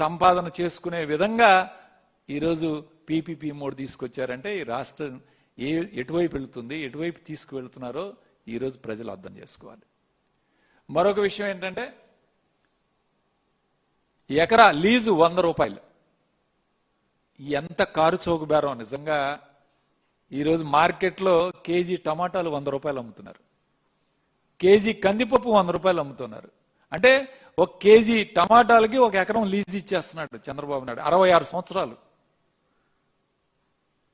సంపాదన చేసుకునే విధంగా ఈరోజు పీపీపీ మోడ్ తీసుకొచ్చారంటే ఈ రాష్ట్రం ఏ ఎటువైపు వెళుతుంది ఎటువైపు తీసుకువెళ్తున్నారో ఈరోజు ప్రజలు అర్థం చేసుకోవాలి. మరొక విషయం ఏంటంటే ఎకరా లీజు వంద రూపాయలు. ఎంత కారు చౌక బేరం నిజంగా ఈరోజు మార్కెట్లో కేజీ టమాటాలు వంద రూపాయలు అమ్ముతున్నారు. కేజీ కందిపప్పు వంద రూపాయలు అమ్ముతున్నారు. అంటే ఒక కేజీ టమాటాలకి ఒక ఎకరం లీజ్ ఇచ్చేస్తున్నాడు చంద్రబాబు నాయుడు. అరవై ఆరు సంవత్సరాలు.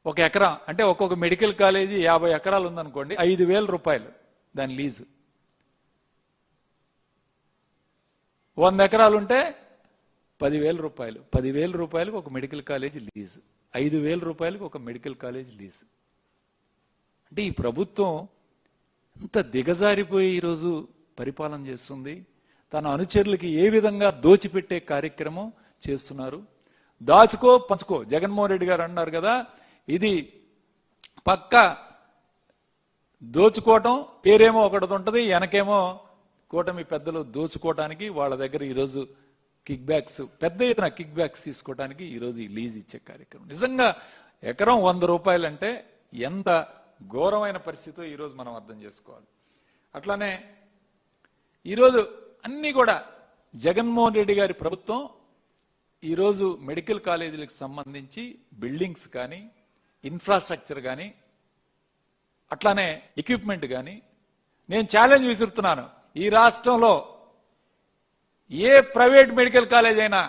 ఒక ఎకరా అంటే ఒక్కొక్క మెడికల్ కాలేజీ యాభై ఎకరాలు ఉందనుకోండి ఐదు వేల రూపాయలు దాని లీజు. వంద ఎకరాలు ఉంటే పదివేల రూపాయలు. పదివేల రూపాయలకు ఒక మెడికల్ కాలేజ్ లీజు. ఐదు వేల రూపాయలకు ఒక మెడికల్ కాలేజ్ లీజు. అంటే ఈ ప్రభుత్వం ఇంత దిగజారిపోయి ఈరోజు పరిపాలన చేస్తుంది. తన అనుచరులకి ఏ విధంగా దోచిపెట్టే కార్యక్రమం చేస్తున్నారు? దాచుకో పంచుకో. జగన్మోహన్ రెడ్డి గారు అన్నారు కదా ఇది పక్క దోచుకోవటం పేరేమో ఒకటి ఉంటుంది వెనకేమో కూటమి పెద్దలు దోచుకోవటానికి వాళ్ళ దగ్గర ఈరోజు కిక్ బ్యాక్స్ పెద్ద ఎత్తున కిక్ బ్యాక్స్ తీసుకోవడానికి ఈరోజు ఈ లీజ్ ఇచ్చే కార్యక్రమం. నిజంగా ఎకరం వంద రూపాయలంటే ఎంత ఘోరమైన పరిస్థితి ఈరోజు మనం అర్థం చేసుకోవాలి. అట్లానే ఈరోజు అన్ని కూడా జగన్మోహన్ రెడ్డి గారి ప్రభుత్వం ఈరోజు మెడికల్ కాలేజీలకు సంబంధించి బిల్డింగ్స్ కానీ ఇన్ఫ్రాస్ట్రక్చర్ కానీ అట్లానే ఎక్విప్మెంట్ కానీ నేను ఛాలెంజ్ విసురుతున్నాను. ఈ రాష్ట్రంలో ఏ ప్రైవేట్ మెడికల్ కాలేజ్ అయినా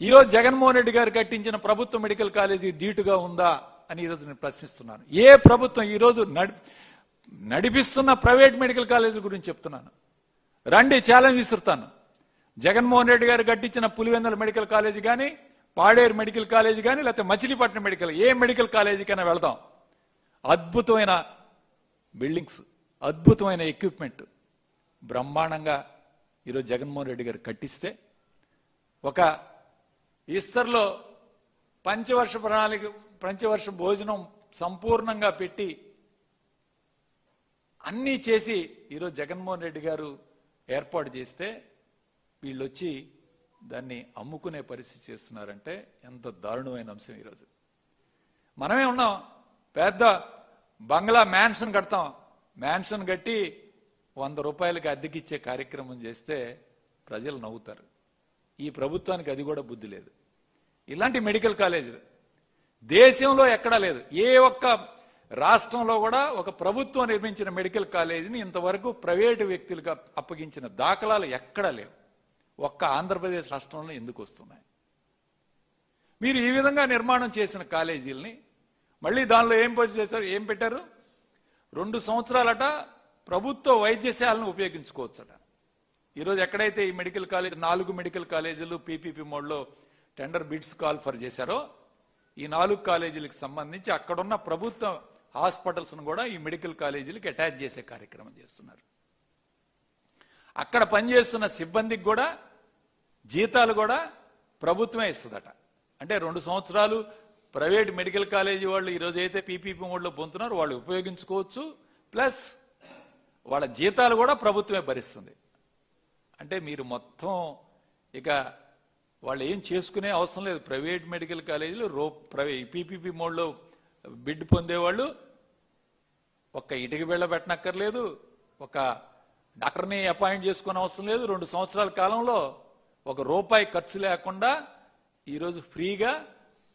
ఈరోజు జగన్మోహన్ రెడ్డి గారు కట్టించిన ప్రభుత్వ మెడికల్ కాలేజీ ధీటుగా ఉందా అని ఈరోజు నేను ప్రశ్నిస్తున్నాను. ఏ ప్రభుత్వం ఈరోజు నడి నడిపిస్తున్న ప్రైవేట్ మెడికల్ కాలేజీల గురించి చెప్తున్నాను. రండి ఛాలెంజ్ విసురుతాను. జగన్మోహన్ రెడ్డి గారు కట్టించిన పులివెందుల మెడికల్ కాలేజ్ కానీ పాడేరు మెడికల్ కాలేజ్ కానీ లేకపోతే మచిలీపట్నం మెడికల్ ఏ మెడికల్ కాలేజీకైనా వెళ్దాం. అద్భుతమైన బిల్డింగ్స్ అద్భుతమైన ఎక్విప్మెంట్ బ్రహ్మాండంగా ఈరోజు జగన్మోహన్ రెడ్డి గారు కట్టిస్తే ఒక ఈస్తర్లో పంచవర్ష ప్రణాళిక పంచవర్ష భోజనం సంపూర్ణంగా పెట్టి అన్నీ చేసి ఈరోజు జగన్మోహన్ రెడ్డి గారు ఏర్పాటు చేస్తే వీళ్ళు వచ్చి దాన్ని అమ్ముకునే పరిస్థితి చేస్తున్నారంటే ఎంత దారుణమైన అంశం ఈరోజు. మనమే ఉన్నాం. పెద్ద బంగ్లా మ్యాన్షన్ కడతాం. మ్యాన్షన్ కట్టి వంద రూపాయలకి అద్దెకిచ్చే కార్యక్రమం చేస్తే ప్రజలు నవ్వుతారు. ఈ ప్రభుత్వానికి అది కూడా బుద్ధి లేదు. ఇలాంటి మెడికల్ కాలేజీలు దేశంలో ఎక్కడా లేదు. ఏ ఒక్క రాష్ట్రంలో కూడా ఒక ప్రభుత్వం నిర్మించిన మెడికల్ కాలేజీని ఇంతవరకు ప్రైవేటు వ్యక్తులుగా అప్పగించిన దాఖలాలు ఎక్కడా లేవు. ఒక్క ఆంధ్రప్రదేశ్ రాష్ట్రంలో ఎందుకు వస్తున్నాయి? మీరు ఈ విధంగా నిర్మాణం చేసిన కాలేజీలని మళ్ళీ దానిలో ఏం చేస్తారు ఏం పెట్టారు? రెండు సంవత్సరాలట ప్రభుత్వ వైద్యశాలను ఉపయోగించుకోవచ్చట. ఈరోజు ఎక్కడైతే ఈ మెడికల్ కాలేజ్ నాలుగు మెడికల్ కాలేజీలు పీపీపీ మోడ్లో టెండర్ బిడ్స్ కాల్ ఫర్ చేశారో ఈ నాలుగు కాలేజీలకు సంబంధించి అక్కడున్న ప్రభుత్వ హాస్పిటల్స్ను కూడా ఈ మెడికల్ కాలేజీలకు అటాచ్ చేసే కార్యక్రమం చేస్తున్నారు. అక్కడ పనిచేస్తున్న సిబ్బందికి కూడా జీతాలు కూడా ప్రభుత్వమే ఇస్తుందట. అంటే రెండు సంవత్సరాలు ప్రైవేట్ మెడికల్ కాలేజీ వాళ్ళు ఈరోజు అయితే పీపీపీ మోడ్లో పొందుతున్నారో వాళ్ళు ఉపయోగించుకోవచ్చు. ప్లస్ వాళ్ళ జీతాలు కూడా ప్రభుత్వమే భరిస్తుంది. అంటే మీరు మొత్తం ఇక వాళ్ళు ఏం చేసుకునే అవసరం లేదు. ప్రైవేట్ మెడికల్ కాలేజీలు రో ప్రైవే పీపీపీ మోడ్లో బిడ్ పొందేవాళ్ళు ఒక్క ఇటుక బిళ్ళ పెట్టనక్కర్లేదు ఒక డాక్టర్ని అపాయింట్ చేసుకునే అవసరం లేదు. రెండు సంవత్సరాల కాలంలో ఒక రూపాయి ఖర్చు లేకుండా ఈరోజు ఫ్రీగా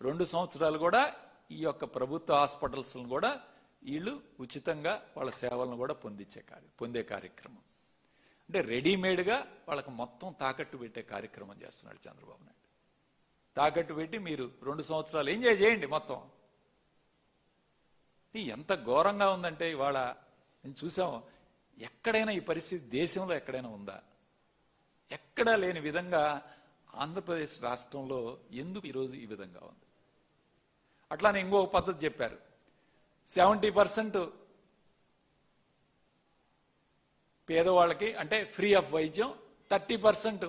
రెండు సంవత్సరాలు కూడా ఈ యొక్క ప్రభుత్వ హాస్పిటల్స్ను కూడా వీళ్ళు ఉచితంగా వాళ్ళ సేవలను కూడా పొందించే కార్య పొందే కార్యక్రమం. అంటే రెడీమేడ్గా వాళ్ళకి మొత్తం తాకట్టు పెట్టే కార్యక్రమం చేస్తున్నాడు చంద్రబాబు నాయుడు. తాకట్టు పెట్టి మీరు రెండు సంవత్సరాలు ఎంజాయ్ చేయండి మొత్తం. ఎంత ఘోరంగా ఉందంటే ఇవాళ నేను చూసాం ఎక్కడైనా ఈ పరిస్థితి దేశంలో ఎక్కడైనా ఉందా? ఎక్కడా లేని విధంగా ఆంధ్రప్రదేశ్ రాష్ట్రంలో ఎందుకు ఈరోజు ఈ విధంగా ఉంది? అట్లానే ఇంకో పద్ధతి చెప్పారు. సెవెంటీ పర్సెంట్ పేదవాళ్ళకి అంటే ఫ్రీ ఆఫ్ వైద్యం థర్టీ పర్సెంట్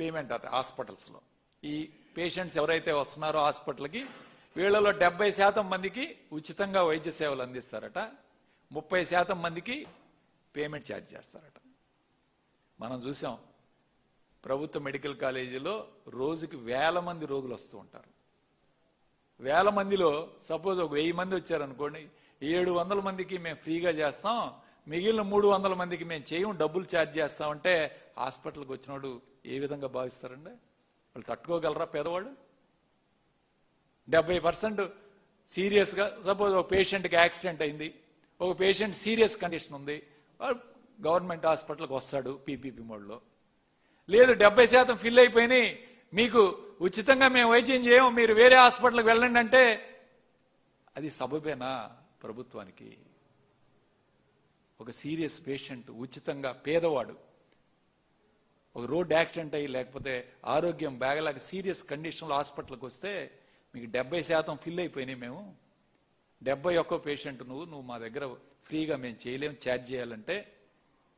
పేమెంట్ అవుతాయి హాస్పిటల్స్లో. ఈ పేషెంట్స్ ఎవరైతే వస్తున్నారో హాస్పిటల్కి వీళ్ళలో డెబ్బై శాతం మందికి ఉచితంగా వైద్య సేవలు అందిస్తారట. ముప్పై శాతం మందికి పేమెంట్ ఛార్జ్ చేస్తారట. మనం చూసాం ప్రభుత్వ మెడికల్ కాలేజీలో రోజుకి వేల మంది రోగులు వస్తూ ఉంటారు. వేల మందిలో సపోజ్ ఒక వెయ్యి మంది వచ్చారనుకోండి ఏడు వందల మందికి మేము ఫ్రీగా చేస్తాం మిగిలిన మూడు వందల మందికి మేము చేయం డబ్బులు ఛార్జ్ చేస్తామంటే హాస్పిటల్కి వచ్చినోడు ఏ విధంగా భావిస్తారండి? వాళ్ళు తట్టుకోగలరా పేదవాడు డెబ్బై పర్సెంట్ సీరియస్గా సపోజ్ ఒక పేషెంట్కి యాక్సిడెంట్ అయింది ఒక పేషెంట్ సీరియస్ కండిషన్ ఉంది గవర్నమెంట్ హాస్పిటల్కి వస్తాడు పీపీపీ మోడ్లో. లేదు డెబ్బై శాతం ఫిల్ అయిపోయినాయి మీకు ఉచితంగా మేము వైద్యం చేయము మీరు వేరే హాస్పిటల్కి వెళ్ళండి అంటే అది సబబేనా ప్రభుత్వానికి? ఒక సీరియస్ పేషెంట్ ఉచితంగా పేదవాడు ఒక రోడ్ యాక్సిడెంట్ అయ్యి లేకపోతే ఆరోగ్యం బాగలేక సీరియస్ కండిషన్లో హాస్పిటల్కి వస్తే మీకు డెబ్బై శాతం ఫిల్ అయిపోయినాయి మేము. డెబ్బై ఒక్క పేషెంట్ నువ్వు నువ్వు మా దగ్గర ఫ్రీగా మేము చేయలేం ఛార్జ్ చేయాలంటే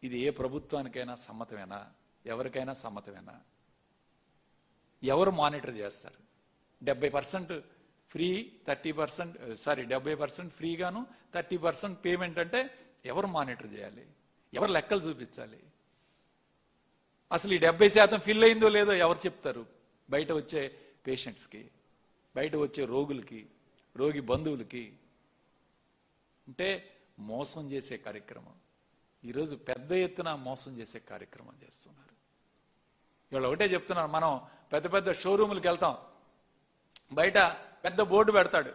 ఇది ఏ ప్రభుత్వానికైనా సమ్మతమేనా? ఎవరికైనా సమ్మతమేనా? ఎవరు మానిటర్ చేస్తారు? డెబ్బై percent free thirty percent sorry డెబ్బై పర్సెంట్ ఫ్రీగాను థర్టీ పర్సెంట్ పేమెంట్ అంటే ఎవరు మానిటర్ చేయాలి? ఎవరు లెక్కలు చూపించాలి? అసలు ఈ డెబ్బై శాతం ఫిల్ అయిందో లేదో ఎవరు చెప్తారు? బయట వచ్చే పేషెంట్స్కి. బయట వచ్చే రోగులకి రోగి బంధువులకి అంటే మోసం చేసే కార్యక్రమం. ఈరోజు పెద్ద ఎత్తున మోసం చేసే కార్యక్రమం చేస్తున్నారు. ఇవాళ ఒకటే చెప్తున్నాను మనం పెద్ద పెద్ద షోరూములకు వెళ్తాం. బయట పెద్ద బోర్డు పెడతాడు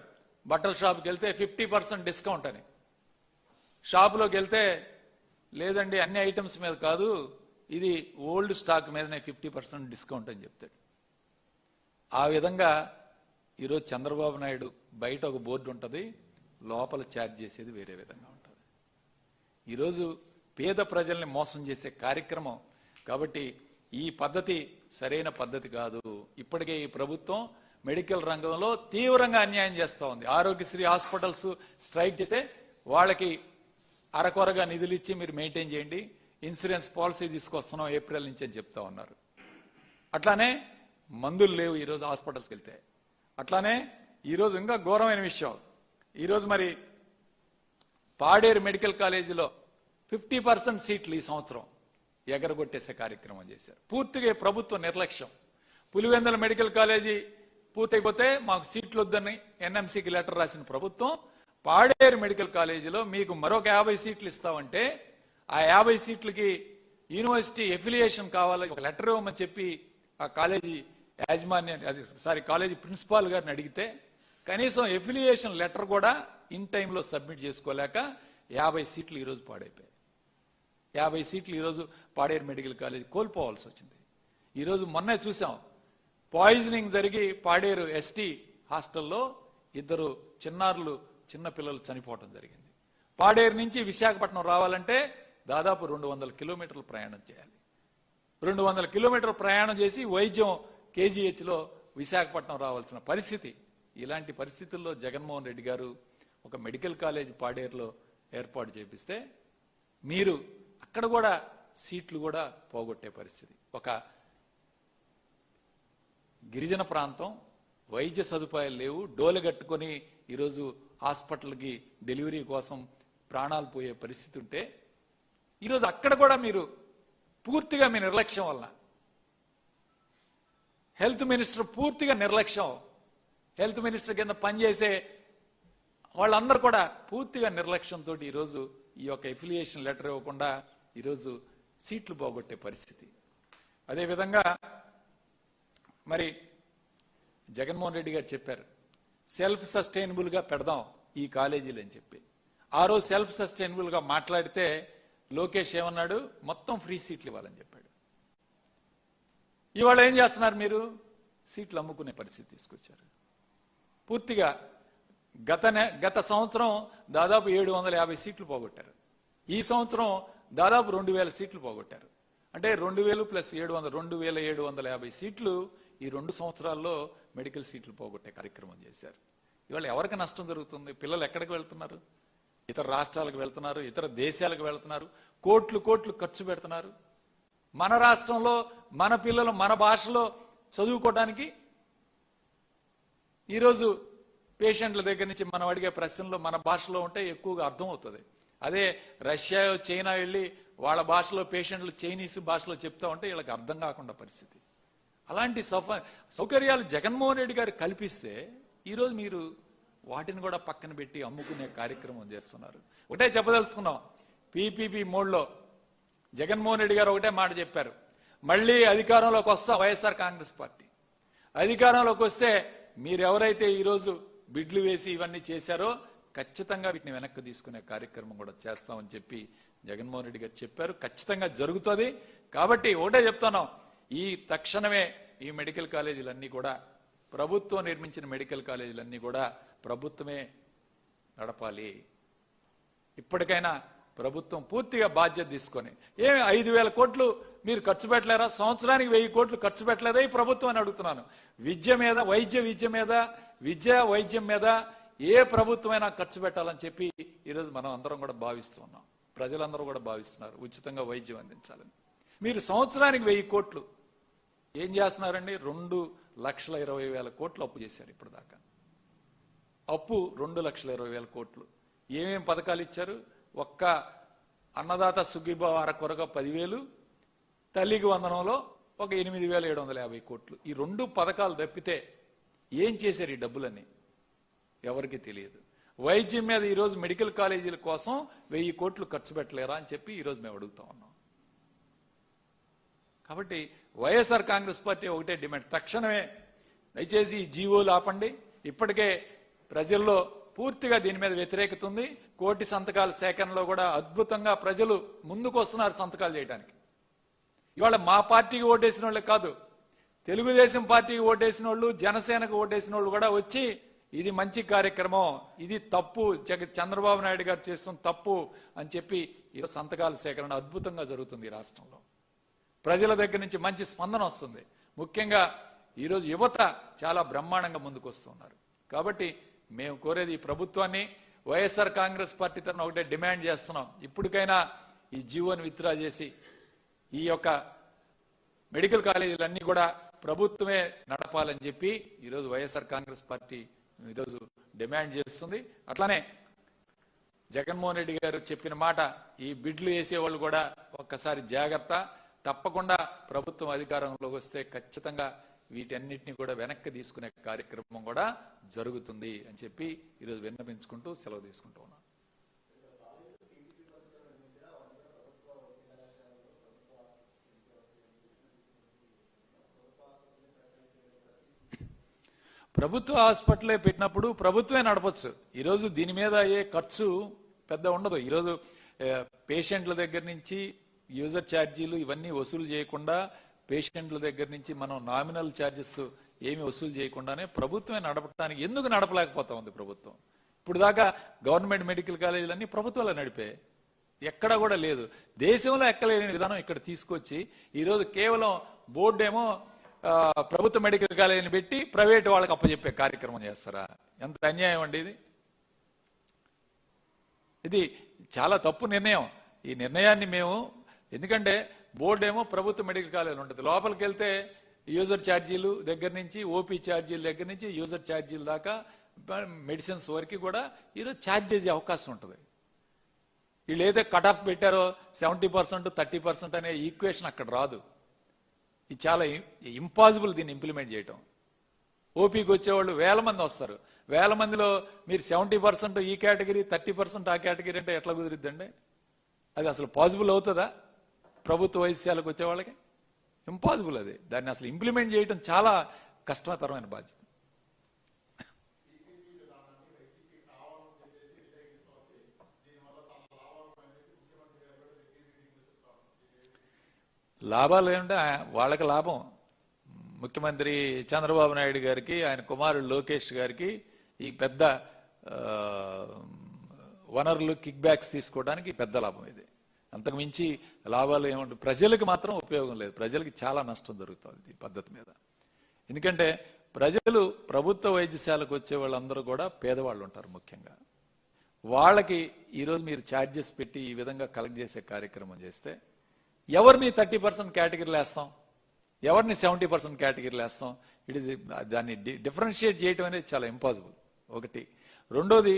బట్టల షాప్కి వెళ్తే ఫిఫ్టీ పర్సెంట్ డిస్కౌంట్ అని. షాపులోకి వెళ్తే లేదండి అన్ని ఐటమ్స్ మీద కాదు ఇది ఓల్డ్ స్టాక్ మీదనే ఫిఫ్టీ పర్సెంట్ డిస్కౌంట్ అని చెప్తాడు. ఆ విధంగా ఈరోజు చంద్రబాబు నాయుడు బయట ఒక బోర్డు ఉంటుంది లోపల ఛార్జ్ చేసేది వేరే విధంగా ఉంటుంది. ఈరోజు పేద ప్రజల్ని మోసం చేసే కార్యక్రమం. కాబట్టి ఈ పద్ధతి సరైన పద్ధతి కాదు. ఇప్పటికే ఈ ప్రభుత్వం మెడికల్ రంగంలో తీవ్రంగా అన్యాయం చేస్తూ ఉంది. ఆరోగ్యశ్రీ హాస్పిటల్స్ స్ట్రైక్ చేస్తే వాళ్ళకి అరకొరగా నిధులు ఇచ్చి మీరు మెయింటైన్ చేయండి. ఇన్సూరెన్స్ పాలసీ తీసుకొస్తున్నాం ఏప్రిల్ నుంచి అని చెప్తా ఉన్నారు. అట్లానే మందులు లేవు ఈరోజు హాస్పిటల్స్కి వెళ్తే. అట్లానే ఈరోజు ఇంకా ఘోరమైన విషయం. ఈరోజు మరి పాడేరు మెడికల్ కాలేజీలో ఫిఫ్టీ పర్సెంట్ సీట్లు ఈ సంవత్సరం ఎగరగొట్టేసే కార్యక్రమం చేశారు. పూర్తిగా ప్రభుత్వ నిర్లక్ష్యం. పులివెందల మెడికల్ కాలేజీ పూర్తయిపోతే మాకు సీట్లు వద్దని ఎన్ఎంసీకి లెటర్ రాసిన ప్రభుత్వం పాడేరు మెడికల్ కాలేజీలో మీకు మరొక యాభై సీట్లు ఇస్తామంటే ఆ యాభై సీట్లకి యూనివర్సిటీ ఎఫిలియేషన్ కావాలి ఒక లెటర్ ఇవ్వమని చెప్పి ఆ కాలేజీ యాజమాన్యాన్ని అది సారీ కాలేజీ ప్రిన్సిపాల్ గారిని అడిగితే కనీసం ఎఫిలియేషన్ లెటర్ కూడా ఇన్ టైంలో సబ్మిట్ చేసుకోలేక యాభై సీట్లు ఈరోజు పాడైపోయాయి. యాభై సీట్లు ఈరోజు పాడేరు మెడికల్ కాలేజ్ కోల్పోవాల్సి వచ్చింది. ఈరోజు మొన్నే చూసాం పాయిజనింగ్ జరిగి పాడేరు ఎస్టీ హాస్టల్లో ఇద్దరు చిన్నారులు చిన్నపిల్లలు చనిపోవడం చనిపోవటం జరిగింది. పాడేరు నుంచి విశాఖపట్నం రావాలంటే దాదాపు రెండు వందల కిలోమీటర్లు ప్రయాణం చేయాలి. రెండు వందల కిలోమీటర్లు ప్రయాణం చేసి వైద్యం కేజీహెచ్లో విశాఖపట్నం రావాల్సిన పరిస్థితి. ఇలాంటి పరిస్థితుల్లో జగన్మోహన్ రెడ్డి గారు ఒక మెడికల్ కాలేజ్ పాడేరులో ఏర్పాటు చేపిస్తే మీరు అక్కడ కూడా సీట్లు కూడా పోగొట్టే పరిస్థితి. ఒక గిరిజన ప్రాంతం వైద్య సదుపాయాలు లేవు డోలు కట్టుకొని ఈరోజు హాస్పిటల్కి డెలివరీ కోసం ప్రాణాలు పోయే పరిస్థితి ఉంటే ఈరోజు అక్కడ కూడా మీరు పూర్తిగా మీ నిర్లక్ష్యం వల్ల హెల్త్ మినిస్టర్ పూర్తిగా నిర్లక్ష్యం. హెల్త్ మినిస్టర్ కింద పనిచేసే వాళ్ళందరూ కూడా పూర్తిగా నిర్లక్ష్యంతో ఈరోజు ఈ యొక్క ఎఫిలియేషన్ లెటర్ ఇవ్వకుండా ఈరోజు సీట్లు పోగొట్టే పరిస్థితి. అదేవిధంగా మరి జగన్మోహన్ రెడ్డి గారు చెప్పారు సెల్ఫ్ సస్టైనబుల్గా పెడదాం ఈ కాలేజీలు అని చెప్పి. ఆ రోజు సెల్ఫ్ సస్టైనబుల్గా మాట్లాడితే లోకేష్ ఏమన్నాడు మొత్తం ఫ్రీ సీట్లు ఇవ్వాలని చెప్పాడు. ఇవాళ ఏం చేస్తున్నారు మీరు? సీట్లు అమ్ముకునే పరిస్థితి తీసుకొచ్చారు. పూర్తిగా గత నె- గత సంవత్సరం దాదాపు ఏడు వందల యాభై సీట్లు పోగొట్టారు. ఈ సంవత్సరం దాదాపు రెండు వేల సీట్లు పోగొట్టారు. అంటే రెండు వేలు ప్లస్ ఏడు వందల రెండు వేల ఏడు వందల యాభై సీట్లు ఈ రెండు సంవత్సరాల్లో మెడికల్ సీట్లు పోగొట్టే కార్యక్రమం చేశారు. ఇవాళ ఎవరికి నష్టం జరుగుతుంది? పిల్లలు ఎక్కడికి వెళ్తున్నారు? ఇతర రాష్ట్రాలకు వెళ్తున్నారు ఇతర దేశాలకు వెళ్తున్నారు కోట్లు కోట్లు ఖర్చు పెడుతున్నారు. మన రాష్ట్రంలో మన పిల్లలు మన భాషలో చదువుకోవడానికి ఈరోజు పేషెంట్ల దగ్గర నుంచి మనం అడిగే ప్రశ్నలు మన భాషలో ఉంటే ఎక్కువగా అర్థం అవుతుంది అదే రష్యా చైనా వెళ్ళి వాళ్ళ భాషలో పేషెంట్లు చైనీస్ భాషలో చెప్తా ఉంటే వీళ్ళకి అర్థం కాకుండా పరిస్థితి. అలాంటి సౌ సౌకర్యాలు జగన్మోహన్ రెడ్డి గారు కల్పిస్తే ఈరోజు మీరు వాటిని కూడా పక్కన పెట్టి అమ్ముకునే కార్యక్రమం చేస్తున్నారు. ఒకటే చెప్పదలుచుకున్నాం. పీపీపీ మోడ్లో జగన్మోహన్ రెడ్డి గారు ఒకటే మాట చెప్పారు. మళ్ళీ అధికారంలోకి వస్తా వైఎస్ఆర్ కాంగ్రెస్ పార్టీ. అధికారంలోకి వస్తే మీరెవరైతే ఈరోజు బిడ్లు వేసి ఇవన్నీ చేశారో ఖచ్చితంగా వీటిని వెనక్కి తీసుకునే కార్యక్రమం కూడా చేస్తామని చెప్పి జగన్మోహన్ రెడ్డి గారు చెప్పారు. ఖచ్చితంగా జరుగుతుంది. కాబట్టి ఒకటే చెప్తున్నాం. ఈ తక్షణమే ఈ మెడికల్ కాలేజీలన్నీ కూడా ప్రభుత్వం నిర్మించిన మెడికల్ కాలేజీలన్నీ కూడా ప్రభుత్వమే నడపాలి. ఇప్పటికైనా ప్రభుత్వం పూర్తిగా బాధ్యత తీసుకొని ఏమి ఐదు వేల కోట్లు మీరు ఖర్చు పెట్టలేరా? సంవత్సరానికి వెయ్యి కోట్లు ఖర్చు పెట్టలేదా ఈ ప్రభుత్వం అని అడుగుతున్నాను. విద్య మీద వైద్య విద్య మీద విద్య వైద్యం మీద ఏ ప్రభుత్వమైనా ఖర్చు పెట్టాలని చెప్పి ఈరోజు మనం అందరం కూడా భావిస్తున్నాం ప్రజలందరూ కూడా భావిస్తున్నారు. ఉచితంగా వైద్యం అందించాలని. మీరు సంవత్సరానికి వెయ్యి కోట్లు ఏం చేస్తున్నారండి? రెండు లక్షల ఇరవై వేల కోట్లు అప్పు చేశారు ఇప్పుడు దాకా అప్పు రెండు లక్షల ఇరవై వేల కోట్లు. ఏమేం పథకాలు ఇచ్చారు? ఒక్క అన్నదాత సుఖీభావార కొరక పదివేలు తల్లికి వందనంలో ఒక ఎనిమిది వేల ఏడు వందల యాభై కోట్లు. ఈ రెండు పథకాలు తప్పితే ఏం చేశారు ఈ డబ్బులని ఎవరికి తెలియదు. వైద్యం మీద ఈరోజు మెడికల్ కాలేజీల కోసం వెయ్యి కోట్లు ఖర్చు పెట్టలేరా అని చెప్పి ఈరోజు మేము అడుగుతా ఉన్నాం. కాబట్టి వైఎస్ఆర్ కాంగ్రెస్ పార్టీ ఒకటే డిమాండ్. తక్షణమే దయచేసి ఈ జీవోలు ఆపండి. ఇప్పటికే ప్రజల్లో పూర్తిగా దీని మీద వ్యతిరేకత ఉంది కోటి సంతకాల సేకరణలో కూడా అద్భుతంగా ప్రజలు ముందుకు వస్తున్నారు సంతకాలు చేయడానికి. ఇవాళ మా పార్టీకి ఓటేసిన వాళ్ళే కాదు తెలుగుదేశం పార్టీకి ఓటేసిన వాళ్ళు జనసేనకు ఓటేసిన వాళ్ళు కూడా వచ్చి ఇది మంచి కార్యక్రమం ఇది తప్పు జగ చంద్రబాబు నాయుడు గారు చేస్తున్న తప్పు అని చెప్పి ఈ సంతకాల సేకరణ అద్భుతంగా జరుగుతుంది ఈ రాష్ట్రంలో. ప్రజల దగ్గర నుంచి మంచి స్పందన వస్తుంది. ముఖ్యంగా ఈరోజు యువత చాలా బ్రహ్మాండంగా ముందుకు వస్తున్నారు కాబట్టి మేము కోరేది ఈ ప్రభుత్వాన్ని వైఎస్ఆర్ కాంగ్రెస్ పార్టీ తరఫున ఒకటే డిమాండ్ చేస్తున్నాం. ఇప్పటికైనా ఈ జీవోని విత్డ్రా చేసి ఈ యొక్క మెడికల్ కాలేజీలన్నీ కూడా ప్రభుత్వమే నడపాలని చెప్పి ఈరోజు వైఎస్ఆర్ కాంగ్రెస్ పార్టీ ఈరోజు డిమాండ్ చేస్తుంది. అట్లానే జగన్మోహన్ రెడ్డి గారు చెప్పిన మాట ఈ బిడ్లు వేసేవాళ్ళు కూడా ఒక్కసారి జాగ్రత్త. తప్పకుండా ప్రభుత్వం అధికారంలోకి వస్తే ఖచ్చితంగా వీటన్నిటిని కూడా వెనక్కి తీసుకునే కార్యక్రమం కూడా జరుగుతుంది అని చెప్పి ఈరోజు విన్నపించుకుంటూ సెలవు తీసుకుంటూ ఉన్నాను. ప్రభుత్వ హాస్పిటలే పెట్టినప్పుడు ప్రభుత్వమే నడపచ్చు. ఈరోజు దీని మీద ఏ ఖర్చు పెద్ద ఉండదు. ఈరోజు పేషెంట్ల దగ్గర నుంచి యూజర్ ఛార్జీలు ఇవన్నీ వసూలు చేయకుండా పేషెంట్ల దగ్గర నుంచి మనం నామినల్ ఛార్జెస్ ఏమి వసూలు చేయకుండానే ప్రభుత్వమే నడపడానికి ఎందుకు నడపలేకపోతా ఉంది ప్రభుత్వం? ఇప్పుడు దాకా గవర్నమెంట్ మెడికల్ కాలేజీలన్నీ ప్రభుత్వాలు నడిపే. ఎక్కడ కూడా లేదు. దేశంలో ఎక్కలేని విధానం ఇక్కడ తీసుకొచ్చి ఈరోజు కేవలం బోర్డు ఏమో ప్రభుత్వ మెడికల్ కాలేజీని పెట్టి ప్రైవేట్ వాళ్ళకి అప్పచెప్పే కార్యక్రమం చేస్తారా? ఎంత అన్యాయం అండి ఇది? ఇది చాలా తప్పు నిర్ణయం. ఈ నిర్ణయాన్ని మేము ఎందుకంటే బోర్డు ఏమో ప్రభుత్వ మెడికల్ కాలేజీలు ఉంటుంది. లోపలికి వెళ్తే యూజర్ ఛార్జీలు దగ్గర నుంచి ఓపీ ఛార్జీల దగ్గర నుంచి యూజర్ ఛార్జీల దాకా మెడిసిన్స్ వరకు కూడా ఈరోజు ఛార్జ్ చేసే అవకాశం ఉంటుంది. వీళ్ళు ఏదో కట్ ఆఫ్ పెట్టారో సెవెంటీ పర్సెంట్ థర్టీ పర్సెంట్ అనే ఈక్వేషన్ అక్కడ రాదు. ఇది చాలా ఇంపాసిబుల్ దీన్ని ఇంప్లిమెంట్ చేయటం. ఓపీకి వచ్చేవాళ్ళు వేల మంది వస్తారు. వేల మందిలో మీరు సెవెంటీ పర్సెంట్ ఈ కేటగిరీ థర్టీ పర్సెంట్ ఆ కేటగిరీ అంటే ఎట్లా కుదిరిద్దండి? అది అసలు పాసిబుల్ అవుతుందా? ప్రభుత్వ వైద్యాలకు వచ్చే వాళ్ళకి ఇంపాసిబుల్ అది. దాన్ని అసలు ఇంప్లిమెంట్ చేయటం చాలా కష్టతరమైన బాధ్యత. లాభాలు ఏమంటే? వాళ్ళకి లాభం. ముఖ్యమంత్రి చంద్రబాబు నాయుడు గారికి ఆయన కుమారుడు లోకేష్ గారికి ఈ పెద్ద వనరులు కిక్ బ్యాక్స్ తీసుకోవడానికి పెద్ద లాభం ఇది. అంతకుమించి లాభాలు ఏమంటారు ప్రజలకు మాత్రం ఉపయోగం లేదు. ప్రజలకి చాలా నష్టం జరుగుతుంది ఈ పద్ధతి మీద. ఎందుకంటే ప్రజలు ప్రభుత్వ వైద్యశాలకు వచ్చే వాళ్ళందరూ కూడా పేదవాళ్ళు ఉంటారు ముఖ్యంగా. వాళ్ళకి ఈరోజు మీరు ఛార్జెస్ పెట్టి ఈ విధంగా కలెక్ట్ చేసే కార్యక్రమం చేస్తే ఎవరిని థర్టీ పర్సెంట్ కేటగిరీలు వేస్తాం? ఎవరిని సెవెంటీ పర్సెంట్ కేటగిరీలు వేస్తాం? ఇట్ ఇస్ దాన్ని డిఫరెన్షియేట్ చేయడం అనేది చాలా ఇంపాసిబుల్. ఒకటి. రెండోది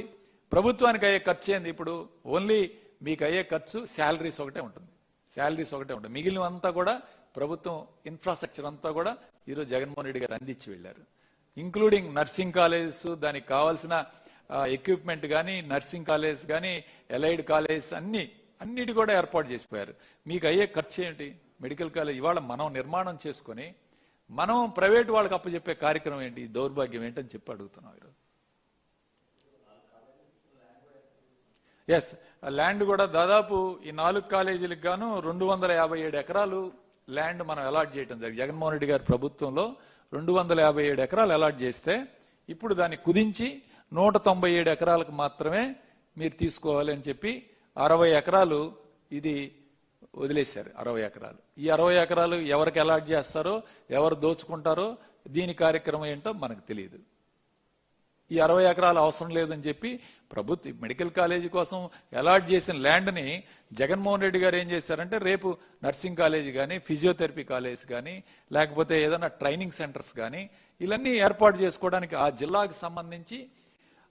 ప్రభుత్వానికి అయ్యే ఖర్చు ఏంది ఇప్పుడు? ఓన్లీ మీకు అయ్యే ఖర్చు శాలరీస్ ఒకటే ఉంటుంది. శాలరీస్ ఒకటే ఉంటుంది. మిగిలినంతా కూడా ప్రభుత్వం ఇన్ఫ్రాస్ట్రక్చర్ అంతా కూడా ఈరోజు జగన్మోహన్ రెడ్డి గారు అందించి వెళ్ళారు. ఇంక్లూడింగ్ నర్సింగ్ కాలేజెస్ దానికి కావాల్సిన ఎక్విప్మెంట్ కానీ నర్సింగ్ కాలేజ్ కానీ ఎలైడ్ కాలేజ్ అన్ని అన్నిటి కూడా ఏర్పాటు చేసిపోయారు. మీకు అయ్యే ఖర్చు ఏంటి? మెడికల్ కాలేజ్ ఇవాళ మనం నిర్మాణం చేసుకొని మనం ప్రైవేట్ వాళ్ళకి అప్పచెప్పే కార్యక్రమం ఏంటి? దౌర్భాగ్యం ఏంటని చెప్పి అడుగుతున్నాం ఈరోజు. ఎస్ ల్యాండ్ కూడా దాదాపు ఈ నాలుగు కాలేజీలకు గాను రెండు వందల యాభై ఏడు ఎకరాలు ల్యాండ్ మనం అలాట్ చేయడం జరిగింది. జగన్మోహన్ రెడ్డి గారి ప్రభుత్వంలో రెండు వందల యాభై ఏడు ఎకరాలు అలాట్ చేస్తే ఇప్పుడు దాన్ని కుదించి నూట తొంభై ఏడు ఎకరాలకు మాత్రమే మీరు తీసుకోవాలి అని చెప్పి అరవై ఎకరాలు ఇది వదిలేశారు. అరవై ఎకరాలు. ఈ అరవై ఎకరాలు ఎవరికి అలాట్ చేస్తారో ఎవరు దోచుకుంటారో దీని కార్యక్రమం ఏంటో మనకు తెలియదు. ఈ అరవై ఎకరాలు అవసరం లేదని చెప్పి ప్రభుత్వ మెడికల్ కాలేజీ కోసం అలాట్ చేసిన ల్యాండ్ని జగన్మోహన్ రెడ్డి గారు ఏం చేశారంటే రేపు నర్సింగ్ కాలేజీ కానీ ఫిజియోథెరపీ కాలేజ్ కానీ లేకపోతే ఏదైనా ట్రైనింగ్ సెంటర్స్ కానీ ఇవన్నీ ఏర్పాటు చేసుకోవడానికి ఆ జిల్లాకు సంబంధించి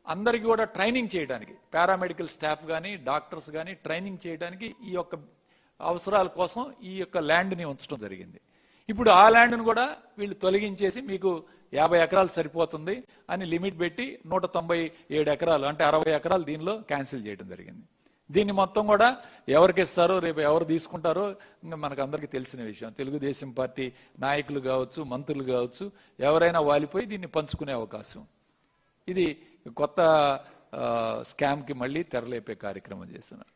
అందరికీ కూడా ట్రైనింగ్ చేయడానికి పారామెడికల్ స్టాఫ్ కానీ డాక్టర్స్ కానీ ట్రైనింగ్ చేయడానికి ఈ యొక్క అవసరాల కోసం ఈ యొక్క ల్యాండ్ని ఉంచడం జరిగింది. ఇప్పుడు ఆ ల్యాండ్ను కూడా వీళ్ళు తొలగించేసి మీకు యాభై ఎకరాలు సరిపోతుంది అని లిమిట్ పెట్టి నూట తొంభై ఏడు ఎకరాలు అంటే అరవై ఎకరాలు దీనిలో క్యాన్సిల్ చేయడం జరిగింది. దీన్ని మొత్తం కూడా ఎవరికి ఇస్తారో రేపు ఎవరు తీసుకుంటారో ఇంకా మనకు అందరికీ తెలిసిన విషయం. తెలుగుదేశం పార్టీ నాయకులు కావచ్చు మంత్రులు కావచ్చు ఎవరైనా వాలిపోయి దీన్ని పంచుకునే అవకాశం. ఇది కొత్త స్కామ్కి మళ్ళీ తెరలేపే కార్యక్రమం చేస్తున్నారు.